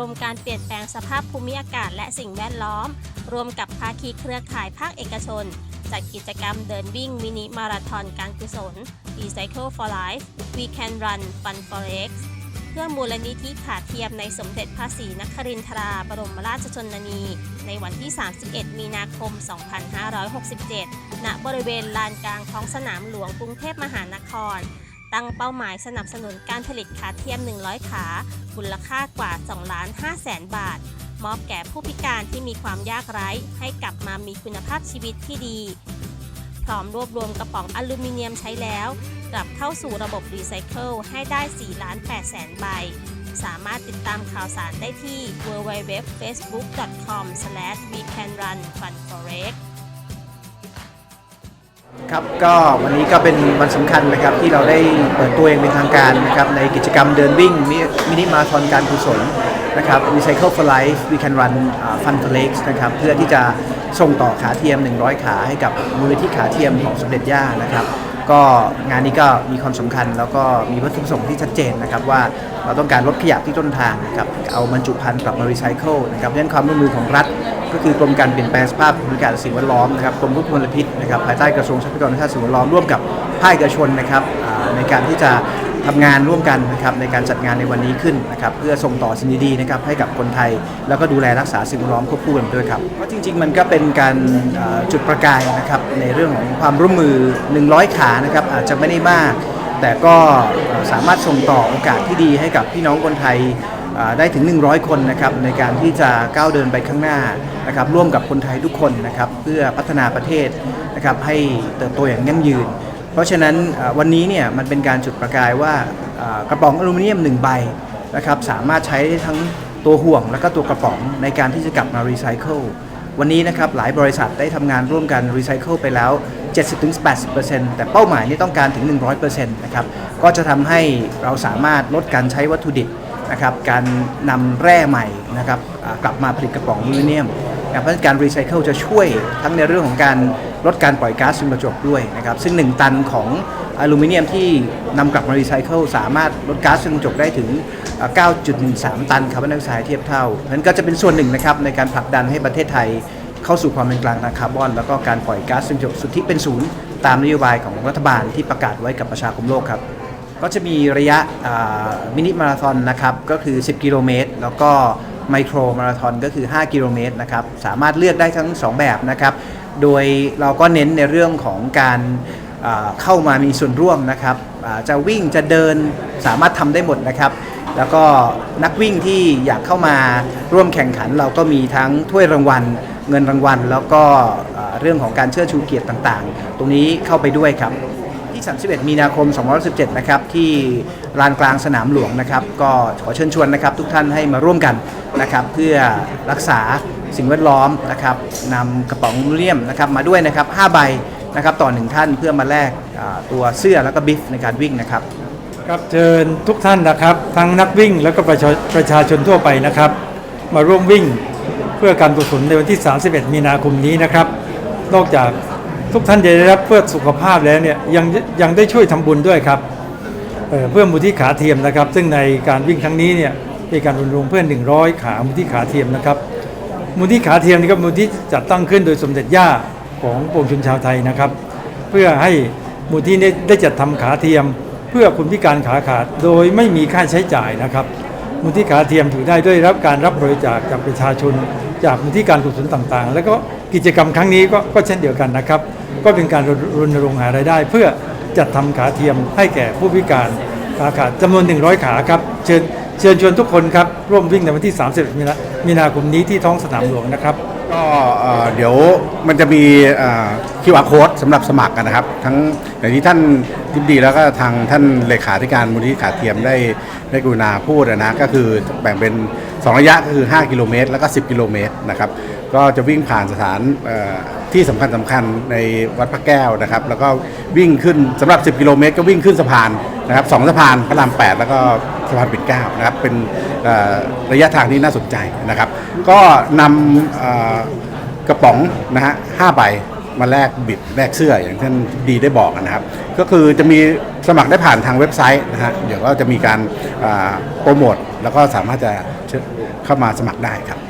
รมการเปลี่ยนแปลงสภาพภูมิอากาศและสิ่งแวดล้อม รวมกับภาคีเครือข่ายภาคเอกชน จัดกิจกรรมเดินวิ่งมินิมาราธอนการกุศล Recycle for Life We Can Run Fun for X เพื่อมูลนิธิขาเทียมในสมเด็จพระศรีนครินทราบรมราชชนนี ในวันที่ 31 มีนาคม 2567 ณ บริเวณลานกลางท้องสนามหลวงกรุงเทพมหานคร ตั้งเป้าหมายสนับสนุนการผลิตขาเทียม 100 ขามูลค่ากว่า2ล้าน5แสนบาท มอบแก่ผู้พิการที่มีความยากไร้ ให้กลับมามีคุณภาพชีวิตที่ดี พร้อมรวบรวมกระป๋องอลูมิเนียมใช้แล้ว กลับเข้าสู่ระบบรีไซเคิลให้ได้4ล้าน8แสนใบ สามารถติดตามข่าวสารได้ที่ www.facebook.com/wecanrunfunforest ครับก็วันนี้ก็เป็นวันสำคัญนะครับที่เราได้เปิดตัวเองเป็นทางการนะครับในกิจกรรมเดินวิ่งมินิมาราธอนการกุศลนะครับ Recycle for Life We Can Run Fun for Legs นะครับเพื่อที่จะส่งต่อขาเทียม 100 ขาให้กับมูลนิธิขาเทียมของสมเด็จย่านะครับก็งานนี้ก็มีความสำคัญแล้วก็มีวัตถุประสงค์ที่ชัดเจนนะครับว่าเราต้องการลดขยะที่ต้นทางนะครับ เอาบรรจุภัณฑ์กลับมารีไซเคิลนะครับเพราะฉะนั้นความร่วมมือของรัฐ ก็คือกรมการเปลี่ยนแปลงสภาพภูมิอากาศและสิ่งแวดล้อมนะครับกรมควบคุมมลพิษนะครับภายใต้กระทรวงทรัพยากรธรรมชาติสิ่งแวดล้อมร่วมกับภาคเอกชนนะครับในการที่จะทำงานร่วมกันนะครับในการจัดงานในวันนี้ขึ้นนะครับเพื่อส่งต่อสิ่งดีๆนะครับให้กับคนไทย แล้วก็ดูแลรักษาสิ่งแวดล้อมควบคู่กันด้วยครับเพราะจริง ๆ มันก็เป็นการจุดประกายนะครับในเรื่องของความร่วมมือ 100 ขานะครับอาจจะไม่ได้มาก แต่ก็สามารถส่งต่อโอกาสที่ดีให้กับพี่น้องคนไทย ได้ถึง 100 คนนะครับในการที่จะก้าวเดินไปข้างหน้านะครับร่วมกับคนไทยทุกคนนะครับเพื่อพัฒนาประเทศนะครับให้เติบโตอย่างยั่งยืน เพราะฉะนั้นวันนี้เนี่ยมันเป็นการจุดประกายว่ากระป๋องอลูมิเนียมหนึ่งใบนะครับสามารถใช้ได้ทั้งตัวห่วงและก็ตัวกระป๋องในการที่จะกลับมารีไซเคิลวันนี้นะครับหลายบริษัทได้ทำงานร่วมกันรีไซเคิลไปแล้ว 70-80%แต่เป้าหมายนี่ต้องการถึง 100%นะครับก็จะทำให้เราสามารถลดการใช้วัตถุดิบ นะครับการนำแร่ใหม่นะครับกลับมาผลิตกระป๋องอลูมิเนียมนะครับเพราะฉะนั้นการรีไซเคิลจะช่วยทั้งในเรื่องของการลดการปล่อยก๊าซเรือนกระจกด้วยนะครับซึ่ง 1 ตันของอลูมิเนียมที่นำกลับมารีไซเคิลสามารถลดก๊าซเรือนกระจกได้ถึงอ่า9.13 ตันคาร์บอนไดออกไซด์เทียบเท่าเพราะนั้นก็จะเป็นส่วนหนึ่งนะครับในการผลักดันให้ประเทศไทยเข้าสู่ความเป็นกลางทางคาร์บอน แล้วก็การปล่อยก๊าซเรือนกระจกสุทธิเป็นศูนย์ตามนโยบายของรัฐบาลที่ประกาศไว้กับประชาคมโลกครับ ก็จะมีระยะมินิมาราธอนนะครับก็คือ 10 กิโลเมตร แล้วก็ไมโครมาราธอนก็คือ 5 กิโลเมตรนะครับสามารถเลือกได้ทั้ง 2 แบบนะครับ โดยเราก็เน้นในเรื่องของการเข้ามามีส่วนร่วมนะครับจะวิ่งจะเดินสามารถทำได้หมดนะครับ แล้วก็นักวิ่งที่อยากเข้ามาร่วมแข่งขันเราก็มีทั้งถ้วยรางวัล เงินรางวัล แล้วก็เรื่องของการเชิดชูเกียรติต่างๆ ตรงนี้เข้าไปด้วยครับ ที่ 31 มีนาคม2517 นะครับที่ลานกลางสนามหลวงนะครับ ก็ขอเชิญชวนนะครับ ทุกท่านให้มาร่วมกันนะครับ เพื่อรักษาสิ่งแวดล้อมนะครับนำกระป๋องอลูมิเนียมนะครับมาด้วยนะครับ 5 ใบนะครับต่อ1ท่านเพื่อมาแลกตัวเสื้อแล้วก็บิฟในการวิ่งนะครับครับเชิญทุกท่านนะครับ ทั้งนักวิ่งแล้วก็ประชาประชาชนทั่วไปนะครับ มาร่วมวิ่งเพื่อการกุศลในวันที่ 31 มีนาคมนี้นะครับ นอกจาก ทุกท่านจะได้รับเพื่อสุขภาพแล้วเนี่ยยังยังได้ช่วยทำบุญด้วยครับเเพื่อมูลที่ขาเทียมนะครับ ซึ่งในการวิ่งครั้งนี้เนี่ยมีการรณรงค์เพื่อ100 ขามูลที่ขาเทียมนะครับมูลที่ขาเทียมนี่ก็มูลที่จัดตั้งขึ้นโดยสมเด็จย่าของปวงชนชาวไทยนะครับ เพื่อให้มูลที่นี้ได้จัดทำขาเทียม เพื่อคนพิการขาขาดโดยไม่มีค่าใช้จ่ายนะครับมูลที่ขาเทียมถือได้ด้วยรับการรับบริจาคจากประชาชน จากมูลที่การกุศลต่างๆ แล้วก็กิจกรรมครั้งนี้ก็ก็เช่นเดียวกันนะครับ ก็เป็นการรณรงค์หารายได้ เพื่อจัดทำขาเทียมให้แก่ผู้พิการขาขาดจำนวน 100 ขาครับ เชิญเชิญชวนทุกคนครับ ร่วมวิ่งในวันที่ 30 มีนามีนาคมนี้ที่ท้องสนามหลวงนะครับ ก็เดี๋ยวมันจะมีเอ่อ QR code สำหรับสมัครกันนะครับ ทั้งอย่างที่ท่านทิบดีแล้วก็ทางท่านเลขาธิการมูลนิธิขาเทียมได้ได้กรุณาพูดนะก็คือแบ่งเป็น 2 ระยะก็คือ 5 กิโลเมตร แล้วก็ 10 กิโลเมตรนะครับ ก็จะวิ่งผ่านสถานที่สำคัญสำคัญในวัดพระแก้วนะครับ แล้วก็วิ่งขึ้นสำหรับ 10 กิโลเมตร ก็วิ่งขึ้นสะพานนะครับสองสะพานพระราม 8 แล้วก็สะพานปิ่นเกล้านะครับ เป็นระยะทางที่น่าสนใจนะครับ ก็นำกระป๋องนะฮะห้าใบมาแลกบิดแลกเสื้ออย่างท่านดีได้บอกนะครับ ก็คือจะมีสมัครได้ผ่านทางเว็บไซต์นะฮะเดี๋ยวก็จะมีการโปรโมทแล้วก็สามารถจะเข้ามาสมัครได้ครับ